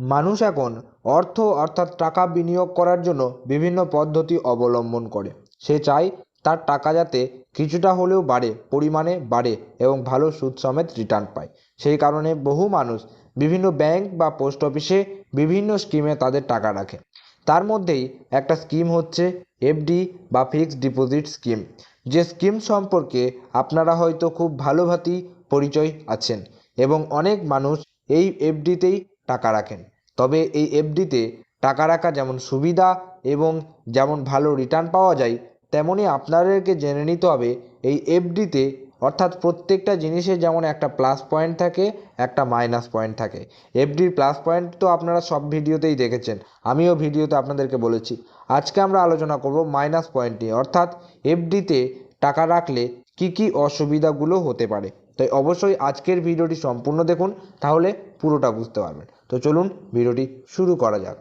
মানুষ এখন অর্থ অর্থাৎ টাকা বিনিয়োগ করার জন্য বিভিন্ন পদ্ধতি অবলম্বন করে। সে চায় তার টাকা যাতে কিছুটা হলেও বাড়ে, পরিমাণে বাড়ে এবং ভালো সুদ সমেত রিটার্ন পায়। সেই কারণে বহু মানুষ বিভিন্ন ব্যাংক বা পোস্ট অফিসে বিভিন্ন স্কিমে তাদের টাকা রাখে। তার মধ্যেই একটা স্কিম হচ্ছে এফডি বা ফিক্সড ডিপোজিট স্কিম যে স্কিম সম্পর্কে আপনারা হয়তো খুব ভালোভাবেই পরিচয় আছেন এবং অনেক মানুষ এই এফডিতেই টাকা রাখেন। তবে এই এফডিতে টাকা রাখা যেমন সুবিধা এবং যেমন ভালো রিটার্ন পাওয়া যায় তেমনই আপনাদেরকে জেনে নিতে হবে এই এফডিতে অর্থাৎ প্রত্যেকটা জিনিসের যেমন একটা প্লাস পয়েন্ট থাকে, একটা মাইনাস পয়েন্ট থাকে। এফডির প্লাস পয়েন্ট তো আপনারা সব ভিডিওতেই দেখেছেন, আমিও ভিডিওতে আপনাদেরকে বলেছি। আজকে আমরা আলোচনা করব মাইনাস পয়েন্ট নিয়ে, অর্থাৎ এফডিতে টাকা রাখলে কি কি অসুবিধাগুলো হতে পারে। তাই অবশ্যই আজকের ভিডিওটি সম্পূর্ণ দেখুন, তাহলে পুরোটা বুঝতে পারবেন। তো চলুন ভিডিওটি শুরু করা যাক।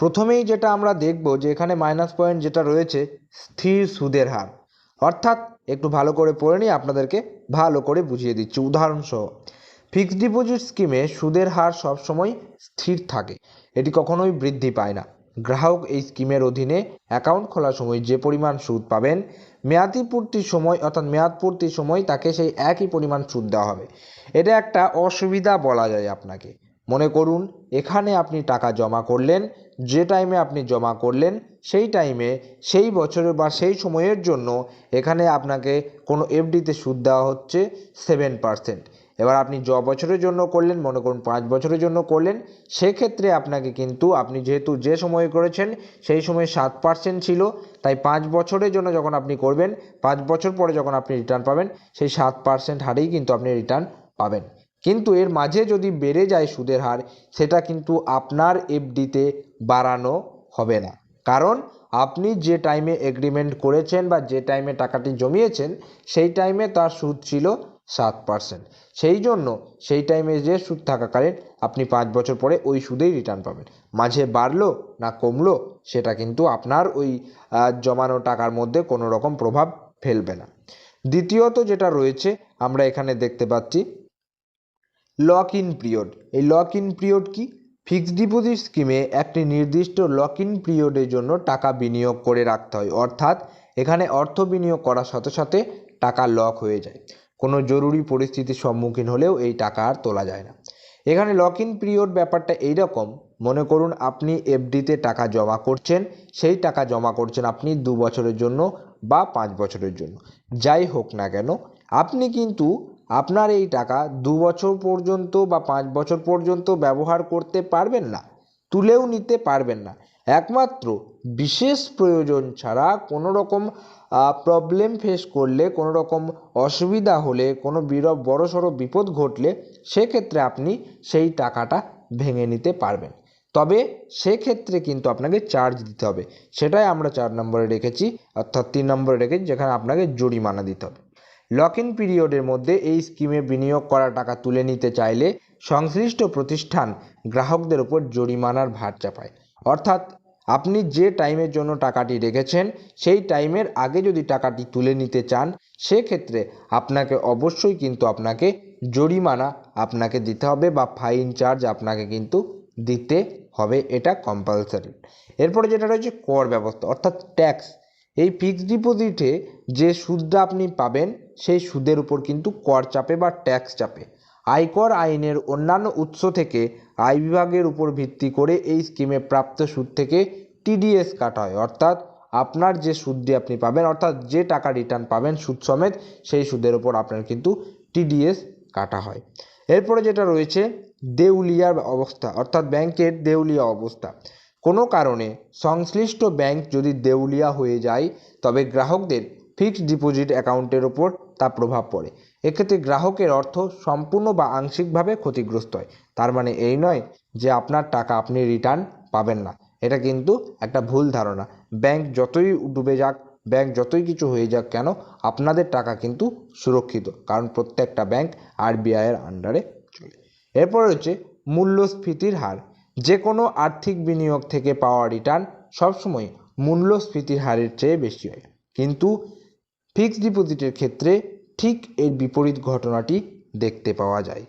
প্রথমেই যেটা আমরা দেখব যে এখানে মাইনাস পয়েন্ট যেটা রয়েছে, স্থির সুদের হার। অর্থাৎ একটু ভালো করে পড়ে নিয়ে আপনাদেরকে ভালো করে বুঝিয়ে দিচ্ছি উদাহরণসহ। ফিক্সড ডিপোজিট স্কিমে সুদের হার সবসময় স্থির থাকে, এটি কখনোই বৃদ্ধি পায় না। গ্রাহক এই স্কিমের অধীনে অ্যাকাউন্ট খোলার সময় যে পরিমাণ সুদ পাবেন, মেয়াদি পূর্তির সময় অর্থাৎ মেয়াদ পূর্তির সময় তাকে সেই একই পরিমাণ সুদ দেওয়া হবে। এটা একটা অসুবিধা বলা যায় আপনাকে। মনে করুন, এখানে আপনি টাকা জমা করলেন, যে টাইমে আপনি জমা করলেন, সেই টাইমে সেই বছরে বা সেই সময়ের জন্য এখানে আপনাকে কোনো এফডিতে সুদ দেওয়া হচ্ছে সেভেন পার্সেন্ট এবার আপনি য বছরের জন্য করলেন, মনে করুন পাঁচ বছরের জন্য করলেন, সেক্ষেত্রে আপনাকে কিন্তু আপনি যেহেতু যে সময়ে করেছেন, সেই সময় সাত পার্সেন্ট ছিল, তাই পাঁচ বছরের জন্য যখন আপনি করবেন, পাঁচ বছর পরে যখন আপনি রিটার্ন পাবেন, সেই সাত পার্সেন্ট হারেই কিন্তু আপনি রিটার্ন পাবেন। কিন্তু এর মাঝে যদি বেড়ে যায় সুদের হার, সেটা কিন্তু আপনার এফডিতে বাড়ানো হবে না। কারণ আপনি যে টাইমে এগ্রিমেন্ট করেছেন বা যে টাইমে টাকাটি জমিয়েছেন, সেই টাইমে তার সুদ ছিল সাত পার্সেন্ট সেই জন্য সেই টাইমে যে সুদ থাকাকালীন আপনি পাঁচ বছর পরে ওই সুদেই রিটার্ন পাবেন। মাঝে বাড়লো না কমলো, সেটা কিন্তু আপনার ওই জমানো টাকার মধ্যে কোনো রকম প্রভাব ফেলবে না। দ্বিতীয়ত যেটা রয়েছে, আমরা এখানে দেখতে পাচ্ছি লক ইন পিরিয়ড। এই লক ইন পিরিয়ড কি? ফিক্সড ডিপোজিট স্কিমে একটি নির্দিষ্ট লক ইন পিরিয়ডের জন্য টাকা বিনিয়োগ করে রাখতে হয়। অর্থাৎ এখানে অর্থ বিনিয়োগ করার সাথে সাথে টাকা লক হয়ে যায়। কোনো জরুরি পরিস্থিতির সম্মুখীন হলেও এই টাকা আর তোলা যায় না। এখানে লক ইন পিরিয়ড ব্যাপারটা এইরকম। মনে করুন আপনি এফডিতে টাকা জমা করছেন, সেই টাকা জমা করছেন আপনি দু বছরের জন্য বা পাঁচ বছরের জন্য। যাই হোক না কেন, আপনি কিন্তু আপনার এই টাকা দু বছর পর্যন্ত বা পাঁচ বছর পর্যন্ত ব্যবহার করতে পারবেন না, তুলেও নিতে পারবেন না। একমাত্র বিশেষ প্রয়োজন ছাড়া কোনো রকম প্রবলেম ফেস করলে, কোনো রকম অসুবিধা হলে, কোনো বিরব, বড়সড় বিপদ ঘটলে সেক্ষেত্রে আপনি সেই টাকাটা ভেঙে নিতে পারবেন। তবে সেক্ষেত্রে কিন্তু আপনাকে চার্জ দিতে হবে। সেটাই আমরা চার নম্বরে রেখেছি, অর্থাৎ তিন নম্বরে রেখেছি, যেখানে আপনাকে জরিমানা দিতে হবে। লক ইন পিরিয়ডের মধ্যে এই স্কিমে বিনিয়োগ করা টাকা তুলে নিতে চাইলে সংশ্লিষ্ট প্রতিষ্ঠান গ্রাহকদের উপর জরিমানার ভার চাপায়। অর্থাৎ আপনি যে টাইমের জন্য টাকাটি রেখেছেন, সেই টাইমের আগে যদি টাকাটি তুলে নিতে চান, সেক্ষেত্রে আপনাকে অবশ্যই কিন্তু আপনাকে জরিমানা আপনাকে দিতে হবে বা ফাইন চার্জ আপনাকে কিন্তু দিতে হবে। এটা কম্পালসারি। এরপরে যেটা রয়েছে, কর ব্যবস্থা, অর্থাৎ ট্যাক্স। এই ফিক্সড ডিপোজিটে যে সুদটা আপনি পাবেন, সেই সুদের উপর কিন্তু কর চাপে বা ট্যাক্স চাপে। আয়কর আইনের অন্যান্য উৎস থেকে আয় বিভাগের উপর ভিত্তি করে এই স্কিমে প্রাপ্ত সুদ থেকে টিডিএস কাটা হয়। অর্থাৎ আপনার যে সুদটি আপনি পাবেন, অর্থাৎ যে টাকা রিটার্ন পাবেন সুদ সমেত, সেই সুদের উপর আপনার কিন্তু টিডিএস কাটা হয়। এরপরে যেটা রয়েছে, দেউলিয়ার অবস্থা, অর্থাৎ ব্যাংকের দেউলিয়া অবস্থা। কোনো কারণে সংশ্লিষ্ট ব্যাংক যদি দেউলিয়া হয়ে যায়, তবে গ্রাহকদের ফিক্সড ডিপোজিট অ্যাকাউন্টের ওপর তা প্রভাব পড়ে। এক্ষেত্রে গ্রাহকের অর্থ সম্পূর্ণ বা আংশিকভাবে ক্ষতিগ্রস্ত হয়। তার মানে এই নয় যে আপনার টাকা আপনি রিটার্ন পাবেন না। এটা কিন্তু একটা ভুল ধারণা। ব্যাংক যতই ডুবে যাক, ব্যাংক যতই কিছু হয়ে যাক কেন, আপনাদের টাকা কিন্তু সুরক্ষিত, কারণ প্রত্যেকটা ব্যাংক আরবিআইয়ের আন্ডারে চলে। এরপর হচ্ছে মূল্যস্ফীতির হার। যে কোনো আর্থিক বিনিয়োগ থেকে পাওয়া রিটার্ন সবসময় মূল্যস্ফীতির হারের চেয়ে বেশি হয়। কিন্তু ফিক্সড ডিপোজিটের ক্ষেত্রে ঠিক এর বিপরীত ঘটনাটি দেখতে পাওয়া যায়।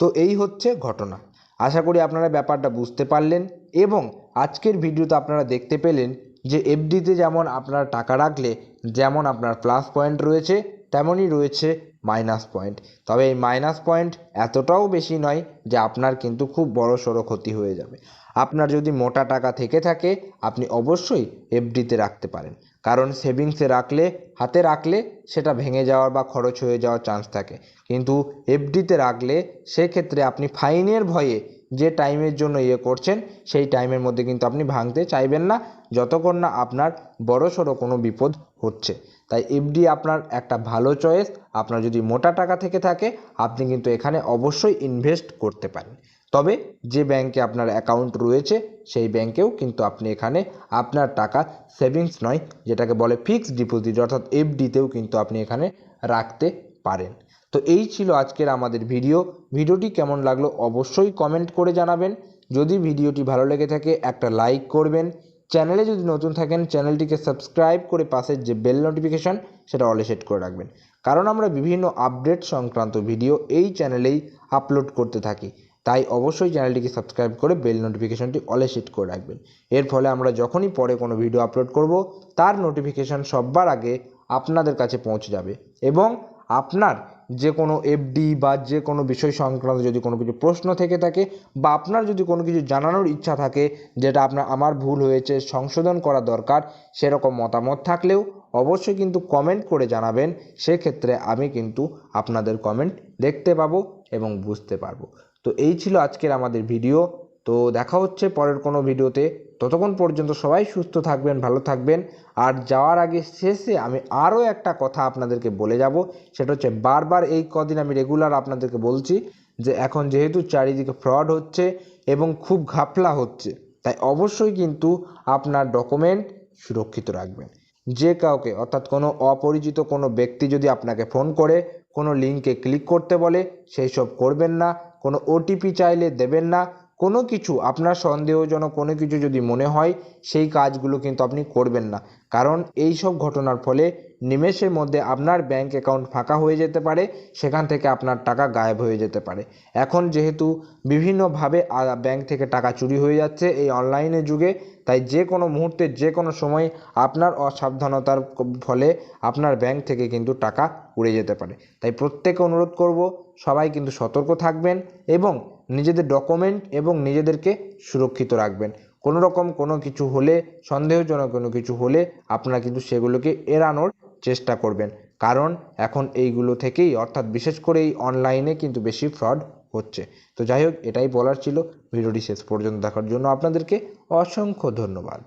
তো এই হচ্ছে ঘটনা। আশা করি আপনারা ব্যাপারটা বুঝতে পারলেন এবং আজকের ভিডিওতে আপনারা দেখতে পেলেন যে এফডিতে যেমন আপনারা টাকা রাখলে, যেমন আপনার প্লাস পয়েন্ট রয়েছে, তেমনই রয়েছে মাইনাস পয়েন্ট তবে এই মাইনাস পয়েন্ট এতটাও বেশি নয় যে আপনার কিন্তু খুব বড় সড়ো ক্ষতি হয়ে যাবে। আপনার যদি মোটা টাকা থেকে থাকে, আপনি অবশ্যই এফডিতে রাখতে পারেন। কারণ সেভিংসে রাখলে, হাতে রাখলে সেটা ভেঙে যাওয়ার বা খরচ হয়ে যাওয়ার চান্স থাকে। কিন্তু এফডিতে রাখলে সেক্ষেত্রে আপনি ফাইনের ভয়ে যে টাইমের জন্য ইয়ে করছেন, সেই টাইমের মধ্যে কিন্তু আপনি ভাঙতে চাইবেন না, যতক্ষণ না আপনার বড় সড়ো কোনো বিপদ হচ্ছে। তাই এফডি আপনার একটা ভালো চয়েস আপনার যদি মোটা টাকা থেকে থাকে, আপনি কিন্তু এখানে অবশ্যই ইনভেস্ট করতে পারেন। তবে যে ব্যাংকে আপনার অ্যাকাউন্ট রয়েছে, সেই ব্যাংকেও কিন্তু আপনি এখানে আপনার টাকা সেভিংস নয়, যেটাকে বলে ফিক্সড ডিপোজিট অর্থাৎ এফডিতেও কিন্তু আপনি এখানে রাখতে পারেন। তো এই ছিল আজকের আমাদের ভিডিও ভিডিওটি কেমন লাগল অবশ্যই কমেন্ট করে জানাবেন। যদি ভিডিওটি ভালো লেগে থাকে, একটা লাইক করবেন। চ্যানেলে যদি নতুন থাকেন, চ্যানেলটিকে সাবস্ক্রাইব করে পাশের যে বেল নোটিফিকেশন, সেটা অলে সেট করে রাখবেন। কারণ আমরা বিভিন্ন আপডেট সংক্রান্ত ভিডিও এই চ্যানেলেই আপলোড করতে থাকি। তাই অবশ্যই চ্যানেলটিকে সাবস্ক্রাইব করে বেল নোটিফিকেশনটি অলে সেট করে রাখবেন। এর ফলে আমরা যখনই পরে কোনো ভিডিও আপলোড করব, তার নোটিফিকেশন সববার আগে আপনাদের কাছে পৌঁছে যাবে এবং আপনার যে কোনো এফডি বা যে কোনো বিষয় সংক্রান্ত যদি কোনো কিছু প্রশ্ন থেকে থাকে বা আপনার যদি কোনো কিছু জানানোর ইচ্ছা থাকে যেটা আপনার, আমার ভুল হয়েছে, সংশোধন করা দরকার, সেরকম মতামত থাকলেও অবশ্যই কিন্তু কমেন্ট করে জানাবেন। সেক্ষেত্রে আমি কিন্তু আপনাদের কমেন্ট দেখতে পাবো এবং বুঝতে পারব। তো এই ছিল আজকের আমাদের ভিডিও তো দেখা হচ্ছে পরের কোনো ভিডিওতে ততক্ষণ পর্যন্ত সবাই সুস্থ থাকবেন, ভালো থাকবেন। আর যাওয়ার আগে শেষে আমি আরও একটা কথা আপনাদেরকে বলে যাব। সেটা হচ্ছে বারবার এই কদিন আমি রেগুলার আপনাদেরকে বলছি যে এখন যেহেতু চারিদিকে ফ্রড হচ্ছে এবং খুব ঘাপলা হচ্ছে, তাই অবশ্যই কিন্তু আপনার ডকুমেন্ট সুরক্ষিত রাখবেন। যে কাউকে, অর্থাৎ কোনো অপরিচিত কোনো ব্যক্তি যদি আপনাকে ফোন করে, কোনো লিঙ্কে ক্লিক করতে বলে সেই সব করবেন না। কোনো ওটিপি চাইলে দেবেন না। কোনো কিছু আপনার সন্দেহজনক কোনো কিছু যদি মনে হয়, সেই কাজগুলো কিন্তু আপনি করবেন না। কারণ এই সব ঘটনার ফলে নিমেষের মধ্যে আপনার ব্যাংক অ্যাকাউন্ট ফাঁকা হয়ে যেতে পারে, সেখান থেকে আপনার টাকা গায়েব হয়ে যেতে পারে। এখন যেহেতু বিভিন্নভাবে ব্যাংক থেকে টাকা চুরি হয়ে যাচ্ছে এই অনলাইনের যুগে, তাই যে কোনো মুহূর্তে, যে কোনো সময় আপনার অসাবধানতার ফলে আপনার ব্যাংক থেকে কিন্তু টাকা উড়ে যেতে পারে। তাই প্রত্যেকে অনুরোধ করব, সবাই কিন্তু সতর্ক থাকবেন এবং নিজেদের ডকুমেন্ট এবং নিজেদেরকে সুরক্ষিত রাখবেন। কোনো রকম কোনো কিছু হলে, সন্দেহজনক কোনো কিছু হলে আপনারা কিন্তু সেগুলোকে এড়ানোর চেষ্টা করবেন। কারণ এখন এইগুলো থেকেই, অর্থাৎ বিশেষ করে এই অনলাইনে কিন্তু বেশি ফ্রড হচ্ছে। তো যাই হোক, এটাই বলার ছিল। ভিডিওটি শেষ পর্যন্ত দেখার জন্য আপনাদেরকে অসংখ্য ধন্যবাদ।